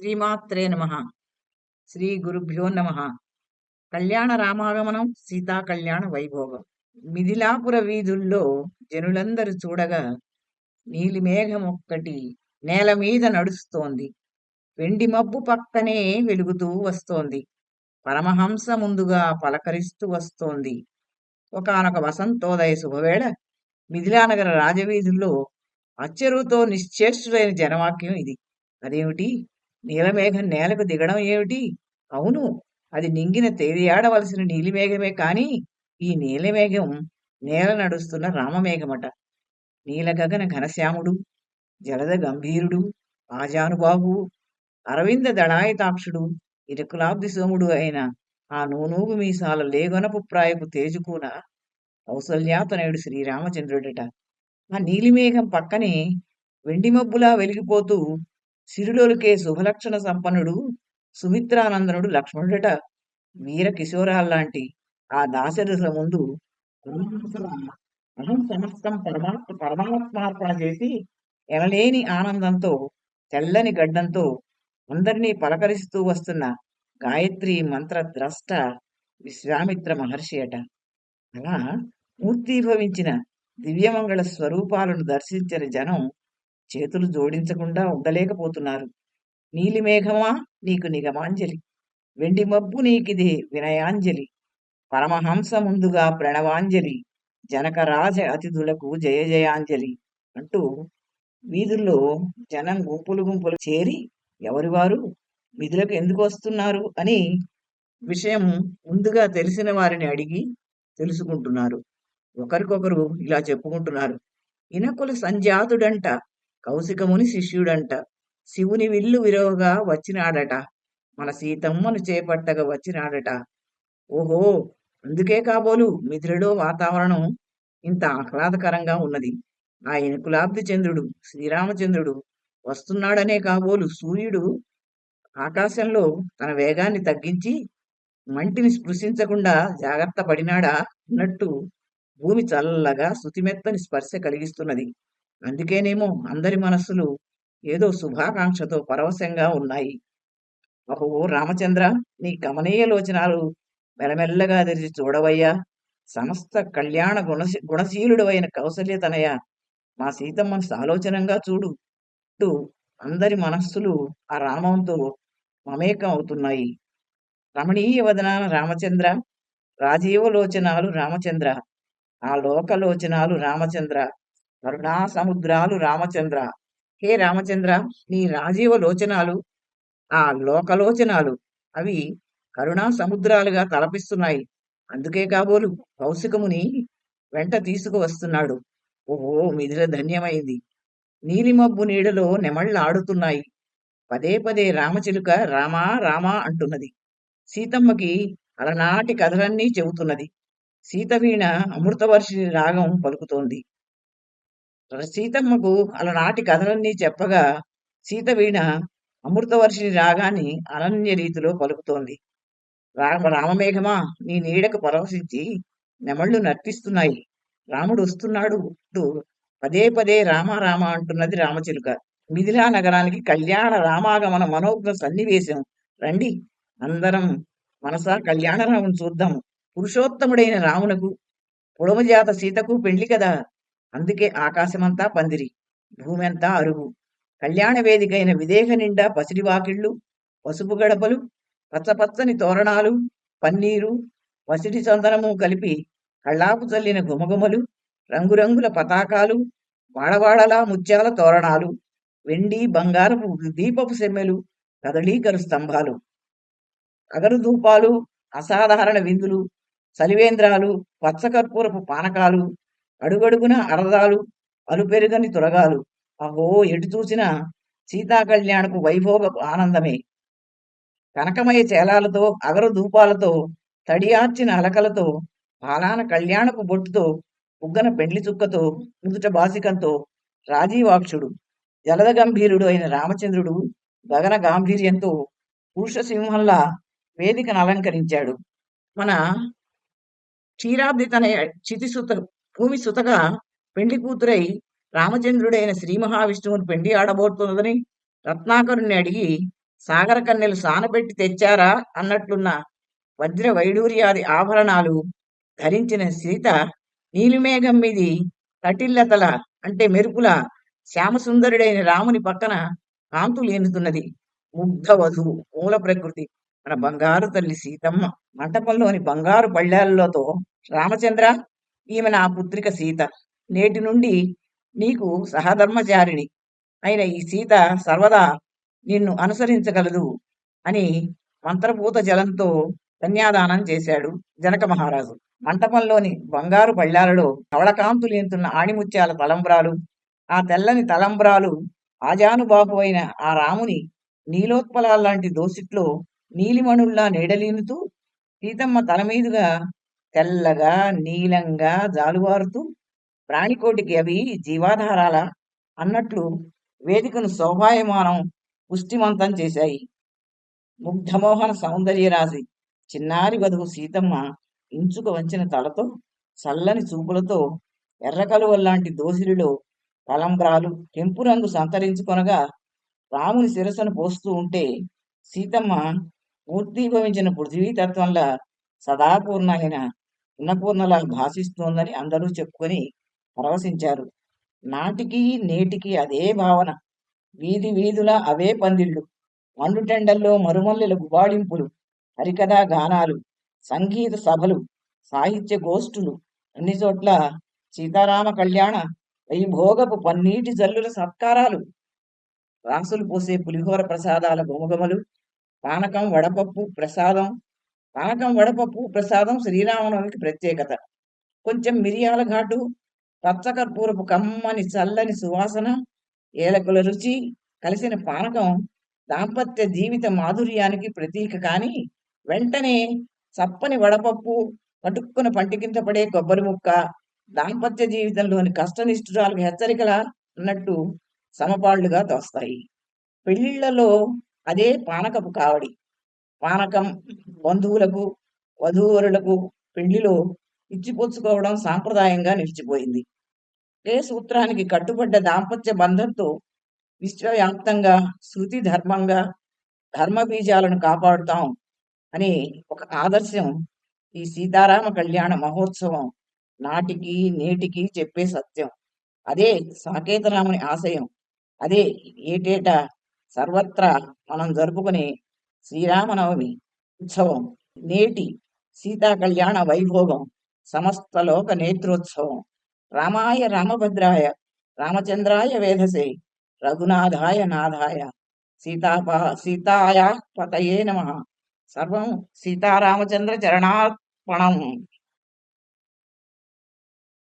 శ్రీమాత్రే నమ. శ్రీ గురుభ్యో నమ. కళ్యాణ రామాగమనం సీతా కళ్యాణ వైభోగం. మిథిలాపుర వీధుల్లో జనులందరూ చూడగా నీలిమేఘం ఒక్కటి నేల మీద నడుస్తోంది. వెండి మబ్బు పక్కనే వెలుగుతూ వస్తోంది. పరమహంస ముందుగా పలకరిస్తూ వస్తోంది. ఒకనొక వసంతోదయ శుభవేళ మిథిలానగర రాజవీధుల్లో అచ్చరుతో నిశ్చేష్టుడైన జనవాక్యం ఇది. అదేమిటి? నీలమేఘం నేలకు దిగడం ఏమిటి? అవును అది నింగిన తేలియాడవలసిన నీలిమేఘమే కాని ఈ నీలమేఘం నేల నడుస్తున్న రామమేఘమట. నీలగగన ఘనశ్యాముడు జలద గంభీరుడు ఆజానుబాబు అరవింద దళాయతాక్షుడు ఇరుకులాబ్ది సోముడు అయిన ఆ నూనూగు మీసాల లేగొనపు ప్రాయపు తేజుకూన కౌసల్యాతనయుడు శ్రీరామచంద్రుడట. ఆ నీలిమేఘం పక్కనే వెండి మబ్బులా వెలిగిపోతూ సిరులొలికే శుభలక్షణ సంపన్నుడు సుమిత్రానందనుడు లక్ష్మణుడట. వీర కిశోరాల్లాంటి ఆ దాశరథుల ముందు అహం సమస్తం పరమాత్మ పరమాత్మార్పణ చేసి ఎనలేని ఆనందంతో తెల్లని గడ్డంతో అందరినీ పలకరిస్తూ వస్తున్న గాయత్రి మంత్ర ద్రష్ట విశ్వామిత్ర మహర్షి అట. అలా మూర్తీభవించిన దివ్యమంగళ స్వరూపాలను దర్శించిన జనం చేతులు జోడించకుండా ఉండలేకపోతున్నారు. నీలిమేఘమా? నీకు నిగమాంజలి. వెండి మబ్బు నీకిది వినయాంజలి. పరమహంస ముందుగా ప్రణవాంజలి. జనకరాజ అతిథులకు జయ జయాంజలి అంటూ వీధుల్లో జనం గుంపులు గుంపులు చేరి ఎవరివారు? విధులకు ఎందుకు వస్తున్నారు? అని విషయం ముందుగా తెలిసిన వారిని అడిగి తెలుసుకుంటున్నారు. ఒకరికొకరు ఇలా చెప్పుకుంటున్నారు. ఇనకుల సంజాతుడంట కౌశికముని శిష్యుడంట. శివుని విల్లు విరవగా వచ్చినాడట. మన సీతమ్మను చేపట్టగా వచ్చినాడట. ఓహో! అందుకే కాబోలు మిథులలో వాతావరణం ఇంత ఆహ్లాదకరంగా ఉన్నది. ఆ ఎనుకులాబ్ది చంద్రుడు శ్రీరామచంద్రుడు వస్తున్నాడనే కాబోలు సూర్యుడు ఆకాశంలో తన వేగాన్ని తగ్గించి మంటిని స్పృశించకుండా జాగ్రత్త పడినాడా అన్నట్టు భూమి చల్లగా శృతిమెత్తని స్పర్శ కలిగిస్తున్నది. అందుకేనేమో అందరి మనస్సులు ఏదో శుభాకాంక్షతో పరవశంగా ఉన్నాయి. అహో రామచంద్ర నీ గమనీయ లోచనాలు మెలమెల్లగా తెరిచి చూడవయ్యా. సమస్త కళ్యాణ గుణ గుణశీలుడవైన అయిన కౌసల్యతనయ మా సీతమ్మను సాలోచనంగా చూడు. అంటూ అందరి మనస్సులు ఆ రామంతో మమేకం అవుతున్నాయి రమణీయ వదనాన రామచంద్ర రాజీవలోచనాలు రామచంద్ర ఆ లోకలోచనాలు రామచంద్ర. కరుణా సముద్రాలు రామచంద్ర. హే రామచంద్ర నీ రాజీవ లోచనాలు ఆ లోకలోచనాలు అవి కరుణా సముద్రాలుగా తలపిస్తున్నాయి. అందుకే కాబోలు కౌశికముని వెంట తీసుకువస్తున్నాడు. ఓహో మిదిల ధన్యమైంది. నీలిమబ్బు నీడలో నెమళ్ళాడుతున్నాయి పదే పదే రామచిలుక రామా రామా అంటున్నది. సీతమ్మకి అలనాటి కథలన్నీ చెబుతున్నది. సీతవీణ అమృతవర్షిని రాగం పలుకుతోంది. సీతమ్మకు అలనాటి కథలన్నీ చెప్పగా సీత వీణ అమృతవర్షిని రాగాన్ని అనన్య రీతిలో పలుకుతోంది. రామ రామమేఘమా నీ నీడకు పరవశించి నెమళ్ళు నర్తిస్తున్నాయి రాముడు వస్తున్నాడు అంటూ పదే పదే రామ రామ అంటున్నది రామచిలుక. మిథిలా నగరానికి కళ్యాణ రామాగమన మనోజ్ఞ సన్నివేశం. రండి అందరం మనసా కళ్యాణరాముని చూద్దాం. పురుషోత్తముడైన రామునకు పొడవజాత సీతకు పెండ్లి కదా. అందుకే ఆకాశమంతా పందిరి భూమి అంతా అరుగు కళ్యాణ వేదికైన విదేహ నిండా పసిడి వాకిళ్ళు పసుపు గడపలు పచ్చపచ్చని తోరణాలు పన్నీరు పసిడి చందనము కలిపి కళ్ళాపు చల్లిన గుమగుమలు రంగురంగుల పతాకాలు వాడవాడలా ముత్యాల తోరణాలు వెండి బంగారపు దీపపు సెమ్మెలు కదళీకరు స్తంభాలు. అగరుధూపాలు అసాధారణ విందులు సలివేంద్రాలు పచ్చకర్పూరపు పానకాలు అడుగడుగున అరదాలు అలుపెరుగని తొలగాలు అహో ఎటు చూసినా సీతాకళ్యాణకు వైభోగ ఆనందమే. కనకమయ చేలాలతో అగరు ధూపాలతో తడియార్చిన అలకలతో పాలాన కళ్యాణపు బొట్టుతో ఉగ్గన పెండ్లి చుక్కతో ముదుట బాసికంతో రాజీవాక్షుడు జలద గంభీరుడు అయిన రామచంద్రుడు గగన గాంభీర్యంతో పురుషసింహంలా వేదికను అలంకరించాడు. మన క్షీరాబ్ది తన చితిసుత భూమి సుతగా పెండి కూతురై రామచంద్రుడైన శ్రీ మహావిష్ణువుని పెండి ఆడబోతున్నదని రత్నాకరుణ్ణి అడిగి సాగర కన్నెలు సానబెట్టి తెచ్చారా? అన్నట్లున్న వజ్ర వైడూర్యాది ఆభరణాలు ధరించిన సీత నీలిమేఘం మీది కటిల్లతల అంటే మెరుపుల శ్యామసుందరుడైన రాముని పక్కన కాంతులు ఎన్నుతున్నది ముగ్ధ వధువు మూల ప్రకృతి. మన బంగారు తల్లి సీతమ్మ మంటపంలోని బంగారు పళ్ళాలతో రామచంద్ర ఈమె నా పుత్రిక సీత. నేటి నుండి నీకు సహధర్మచారిణి. అయిన ఈ సీత సర్వదా నిన్ను అనుసరించగలదు అని మంత్రభూత జలంతో కన్యాదానం చేశాడు జనక మహారాజు. మంటపంలోని బంగారు పళ్ళాలలో కవళకాంతులు ఎంతున్న ఆణిముత్యాల తలంబ్రాలు ఆ తెల్లని తలంబ్రాలు ఆజానుబాహు అయిన ఆ రాముని నీలోత్పలాల్లాంటి దోసిట్లో నీలిమణుల్లా నీడలీనుతూ సీతమ్మ తల మీదుగా తెల్లగా నీలంగా జాలువారుతూ ప్రాణికోటికి అవి జీవాధారాల అన్నట్లు వేదికను శోభాయమానం పుష్టిమంతం చేశాయి. ముగ్ధమోహన సౌందర్యరాశి చిన్నారి వధువు సీతమ్మ ఇంచుక వంచిన తలతో చల్లని చూపులతో ఎర్రకలువల్లాంటి దోసిలిలో తలంబ్రాలు కెంపు రంగు సంతరించుకొనగా రాముని శిరస్సును పోస్తూ ఉంటే సీతమ్మ మూర్తీభవించిన పృథ్వీతత్వంలా సదాపూర్ణ అయిన ఉన్నపూర్ణలా భాషిస్తోందని అందరూ చెప్పుకొని పరవశించారు. నాటికి నేటికి అదే భావన. వీధి వీధుల అవే పందిళ్ళు. మండుటెండల్లో మరుమల్లెల గుబాళింపులు హరికథా గానాలు సంగీత సభలు సాహిత్య గోష్ఠులు. అన్ని చోట్ల సీతారామ కళ్యాణ వైభోగపు పన్నీటి జల్లుల సత్కారాలు. రాసులు పోసే పులిహోర ప్రసాదాల గుమగుమలు పానకం వడపప్పు ప్రసాదం పానకం వడపప్పు ప్రసాదం శ్రీరామనవమికి ప్రత్యేకత. కొంచెం మిరియాల ఘాటు పచ్చకర్పూరపు కమ్మని చల్లని సువాసన ఏలకుల రుచి కలిసిన పానకం దాంపత్య జీవిత మాధుర్యానికి ప్రతీక కానీ వెంటనే చప్పని వడపప్పు పటుక్కున పంటి కింద పడే కొబ్బరి ముక్క దాంపత్య జీవితంలోని కష్టనిష్ఠురాలకు హెచ్చరికల అన్నట్టు సమపాళ్ళుగా తోస్తాయి. పెళ్ళిళ్ళలో అదే పానకపు కావడి. పానకం బంధువులకు వధూవరులకు పెళ్ళిలో ఇచ్చిపుచ్చుకోవడం సాంప్రదాయంగా నిలిచిపోయింది. ఏ సూత్రానికి కట్టుబడ్డ దాంపత్య బంధంతో విశ్వవ్యాప్తంగా శృతి ధర్మంగా ధర్మ బీజాలను కాపాడుతాం అనే ఒక ఆదర్శం ఈ సీతారామ కళ్యాణ మహోత్సవం నాటికి నేటికి చెప్పే సత్యం. అదే సాకేతరాముని ఆశయం. అదే ఏటేటా సర్వత్రా మనం జరుపుకునే శ్రీరామనవమి ఉత్సవం నేటి సీతా కళ్యాణ వైభోగం సమస్త లోక నేత్రోత్సవం. రామాయ రామభద్రాయ రామచంద్రాయ వేధసే రఘునాథాయ నాథాయ సీతాపా సీతాయ పతయే నమ. సర్వం సీతారామచంద్ర చరణార్పణం.